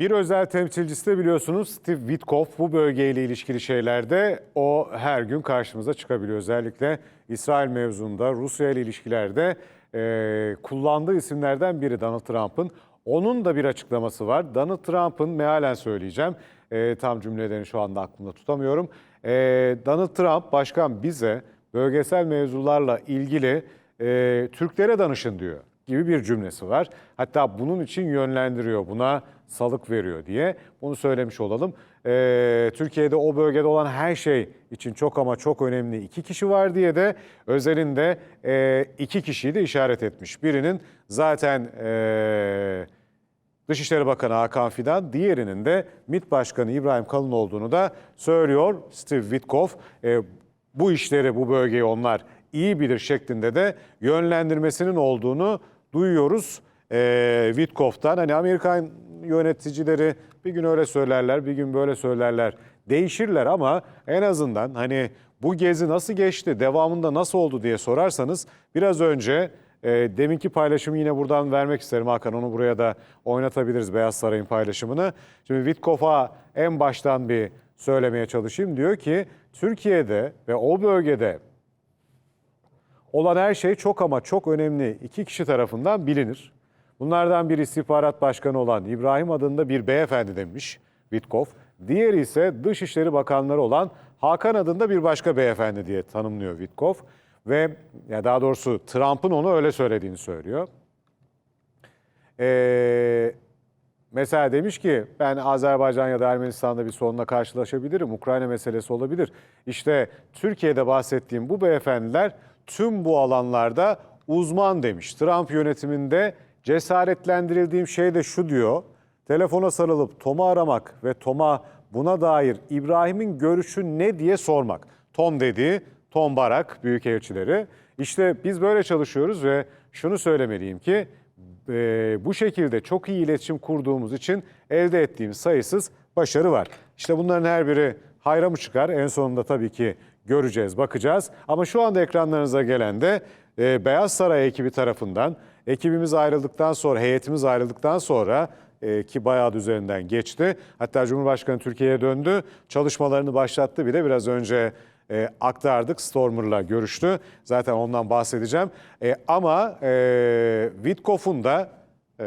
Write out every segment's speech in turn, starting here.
Bir özel temsilcisi de biliyorsunuz Steve Witkoff bu bölgeyle ilişkili şeylerde o her gün karşımıza çıkabiliyor. Özellikle İsrail mevzunda Rusya ile ilişkilerde e, kullandığı isimlerden biri Donald Trump'ın. Onun da bir açıklaması var. Donald Trump'ın mealen söyleyeceğim. E, tam cümlelerini şu anda aklımda tutamıyorum. E, Donald Trump başkan bize bölgesel mevzularla ilgili e, Türklere danışın diyor gibi bir cümlesi var. Hatta bunun için yönlendiriyor, buna salık veriyor diye bunu söylemiş olalım. Ee, Türkiye'de o bölgede olan her şey için çok ama çok önemli iki kişi var diye de özelinde e, iki kişiyi de işaret etmiş. Birinin zaten e, Dışişleri Bakanı Hakan Fidan, diğerinin de MİT Başkanı İbrahim Kalın olduğunu da söylüyor Steve Witkoff. E, bu işleri, bu bölgeyi onlar iyi bilir şeklinde de yönlendirmesinin olduğunu duyuyoruz e, Witkoff'tan. Hani Amerikan yöneticileri bir gün öyle söylerler, bir gün böyle söylerler. Değişirler ama en azından hani bu gezi nasıl geçti, devamında nasıl oldu diye sorarsanız biraz önce e, deminki paylaşımı yine buradan vermek isterim Hakan. Onu buraya da oynatabiliriz Beyaz Saray'ın paylaşımını. Şimdi Witkoff'a en baştan bir söylemeye çalışayım. Diyor ki Türkiye'de ve o bölgede olan her şey çok ama çok önemli iki kişi tarafından bilinir. Bunlardan biri istihbarat başkanı olan İbrahim adında bir beyefendi demiş Witkoff. Diğeri ise Dışişleri Bakanları olan Hakan adında bir başka beyefendi diye tanımlıyor Witkoff. Ve ya daha doğrusu Trump'ın onu öyle söylediğini söylüyor. Ee, mesela demiş ki ben Azerbaycan ya da Ermenistan'da bir sorunla karşılaşabilirim. Ukrayna meselesi olabilir. İşte Türkiye'de bahsettiğim bu beyefendiler tüm bu alanlarda uzman demiş. Trump yönetiminde cesaretlendirildiğim şey de şu diyor. Telefona sarılıp Tom'u aramak ve Tom'a buna dair İbrahim'in görüşü ne diye sormak. Tom dediği Tom Barak büyükelçileri. İşte biz böyle çalışıyoruz ve şunu söylemeliyim ki e, bu şekilde çok iyi iletişim kurduğumuz için elde ettiğimiz sayısız başarı var. İşte bunların her biri hayra mı çıkar? En sonunda tabii ki göreceğiz, bakacağız. Ama şu anda ekranlarınıza gelen de e, Beyaz Saray ekibi tarafından, ekibimiz ayrıldıktan sonra, heyetimiz ayrıldıktan sonra e, ki bayağı üzerinden geçti. Hatta Cumhurbaşkanı Türkiye'ye döndü, çalışmalarını başlattı bile biraz önce e, aktardık. Stormer'la görüştü. Zaten ondan bahsedeceğim. E, ama e, Witkoff'un da e,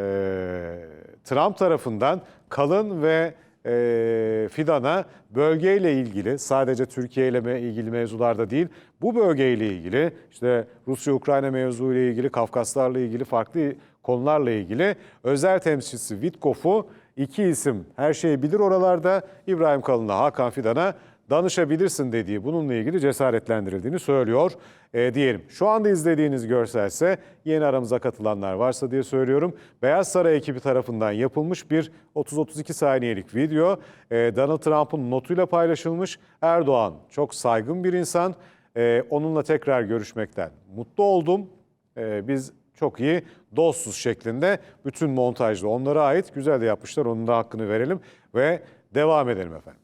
Trump tarafından kalın ve e, Fidan'a bölgeyle ilgili sadece Türkiye ile ilgili mevzularda değil bu bölgeyle ilgili işte Rusya-Ukrayna mevzuyla ilgili Kafkaslarla ilgili farklı konularla ilgili özel temsilcisi Witkoff'u iki isim her şeyi bilir oralarda. İbrahim Kalın'la Hakan Fidan'a danışabilirsin dediği bununla ilgili cesaretlendirildiğini söylüyor e, diyelim. Şu anda izlediğiniz görselse yeni aramıza katılanlar varsa diye söylüyorum. Beyaz Saray ekibi tarafından yapılmış bir 30-32 saniyelik video. E, Donald Trump'ın notuyla paylaşılmış. Erdoğan çok saygın bir insan. E, onunla tekrar görüşmekten mutlu oldum. E, biz çok iyi dostuz şeklinde bütün montajda onlara ait güzel de yapmışlar. Onun da hakkını verelim ve devam edelim efendim.